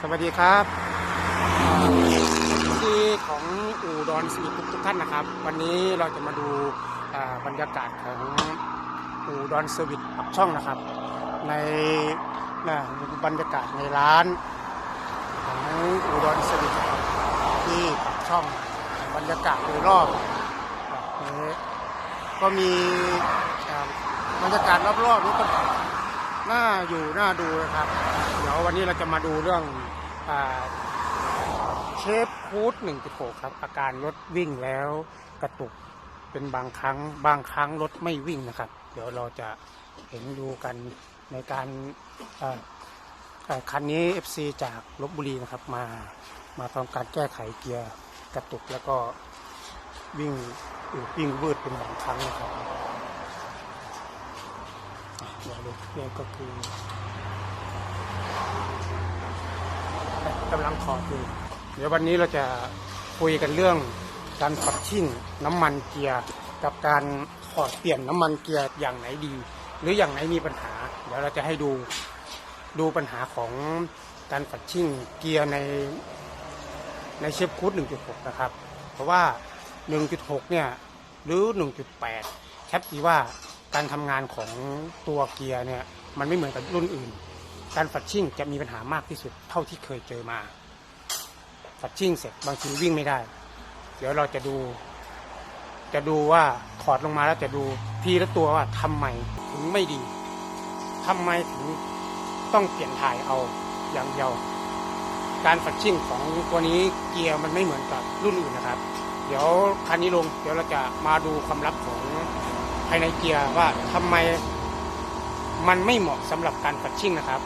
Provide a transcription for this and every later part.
สวัสดีครับที่ของอู่ดอนสีทุกทุกท่านนะครับ วันนี้เราจะมาดูบรรยากาศของอู่ดอนเซอร์วิสปักช่องนะครับ ในนะบรรยากาศในร้านของอู่ดอนเซอร์วิสที่ปักช่องบรรยากาศโดยรอบก็มีบรรยากาศรอบๆนี้ก็ น่าอยู่น่าดูนะครับ เดี๋ยววันนี้เราจะมาดูเรื่องเชฟคูด1.6 ครับ อาการรถวิ่งแล้วกระตุกเป็นบางครั้ง บางครั้งรถไม่วิ่งนะครับ เดี๋ยวเราจะเห็นดูกันในการคันนี้ FC จากลบบุรีนะครับมามาทำการแก้ไขเกียร์กระตุกแล้วก็วิ่งวิ่งวืดเป็นบางครั้งนะครับ เดี๋ยวดูนี่ก็คือกำลังถอดอยู่เดี๋ยววันนี้เราจะคุยกันเรื่องการปรับชิ่งน้ำมันเกียร์กับการถอดเปลี่ยนน้ำมันเกียร์อย่างไหนดี หรืออย่างไหนมีปัญหา เดี๋ยวเราจะให้ดูดูปัญหาของการปัดชิ่งเกียร์ในในเชฟคูด1.6 นะครับ เพราะว่า 1.6 เนี่ย หรือ 1.8 แคปดีว่า การทำงานของตัวเกียร์เนี่ยมันไม่เหมือนกับรุ่นอื่น การฝัดชิ่งจะมีปัญหามากที่สุดเท่าที่เคยเจอมา ฝัดชิ่งเสร็จบางทีวิ่งไม่ได้ เดี๋ยวเราจะดู จะดูว่าถอดลงมาแล้วจะดูทีละตัวว่าทำไมถึงไม่ดีทำไมถึงต้องเปลี่ยนถ่ายเอาอย่างเดียวการฝัดชิ่งของตัวนี้เกียร์มันไม่เหมือนกับรุ่นอื่นนะครับ เดี๋ยวคันนี้ลง เดี๋ยวเราจะมาดูความลับของายในเกียร์ว่าทำไมมันไม่เหมาะสำหรับการฝัดชิ่งนะครับ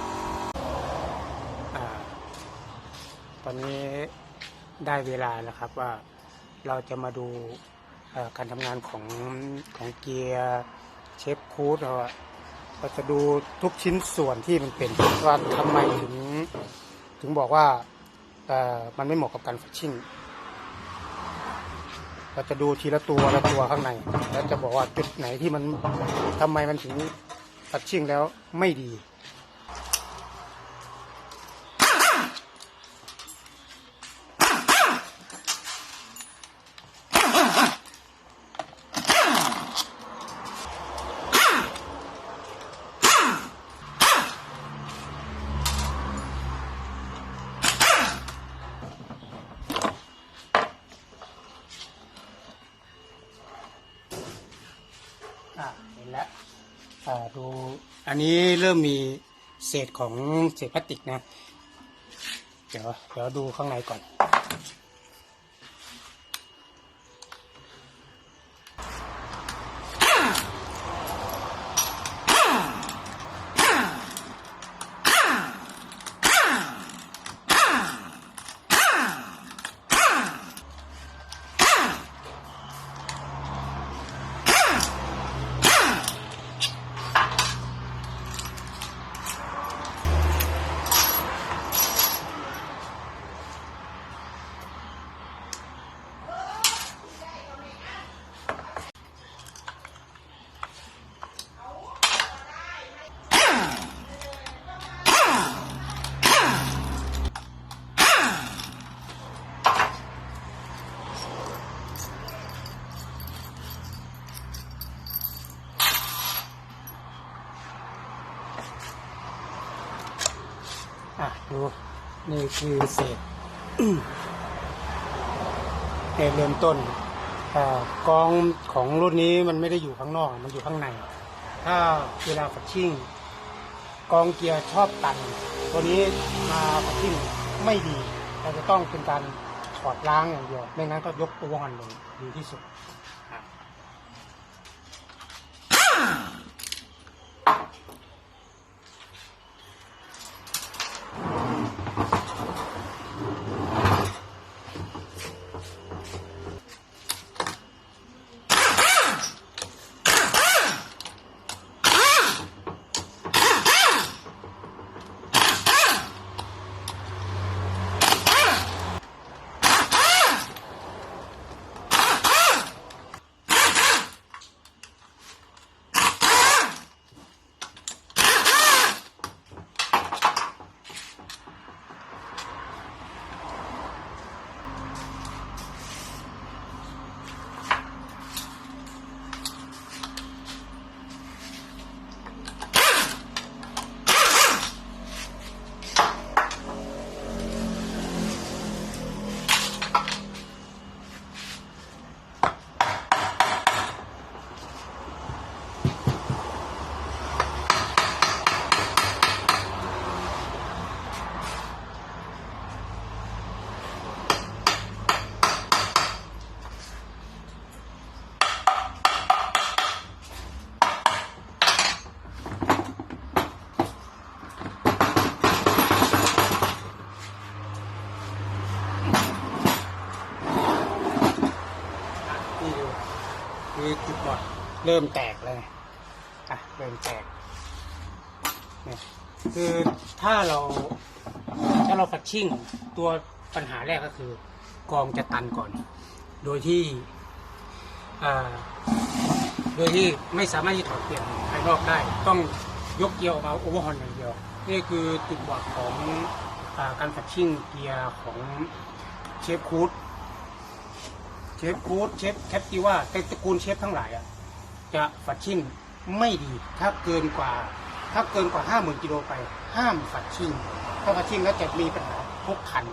อตอนนี้ได้เวลาแล้วครับว่าเราจะมาดูการทำงานของของเกียร์เชฟคูดเราเราจะดูทุกชิ้นส่วนที่มันเป็นว่าทำไมถึงถึงบอกว่ามันไม่เหมาะกับการฝัดชิ่ง เราจะดูทีละตัวละตัวข้างใน แล้วจะบอกว่าจุดไหนที่มันทำไมมันถึงตัดชิ่งแล้วไม่ดี อ่าเห็นแล้วอ่าดูอันนี้เริ่มมีเศษของเศษพลาสติกนะ เดี๋ยวเดี๋ยวดูข้างในก่อน อะดูนี่คือเศษเศษเริ่มต้นกองของรุ่นนี้มันไม่ได้อยู่ข้างนอกมันอยู่ข้างใน ถ้าเวลาฝัดชิ่ง กองเกียร์ชอบตัน ตัวนี้มาฝัดชิ่งไม่ดีเราจะต้องเป็นการถอดล้างอย่างเดียวไม่งั้นก็ยกตัวหันเลยดีที่สุดอะ อ เริ่มแตกเลยอะเริ่มแตกเนี่ยคือถ้าเราถ้าเราฝัดชิ่งตัวปัญหาแรกก็คือกองจะตันก่อน โดยที่โดยที่ไม่สามารถที่ถอดเปลี่ยนภายนอกได้ ต้องยกเกียร์ออกมาโอเวอร์ฮอนอย่างเดียว นี่คือจุดบอดของอการฝัดชิ่งเกียร์ของเชฟคูด เชฟกูดเชฟแคปติว่าแต่ตระกูลเชฟทั้งหลายอะจะฝัดชิ่งไม่ดี ถ้าเกินกว่า ถ้าเกินกว่าห้าหมื่นกิโลไป ห้ามฝัดชิ่งถ้าฝัดชิ่งแล้วจะมีปัญหาทุกคัน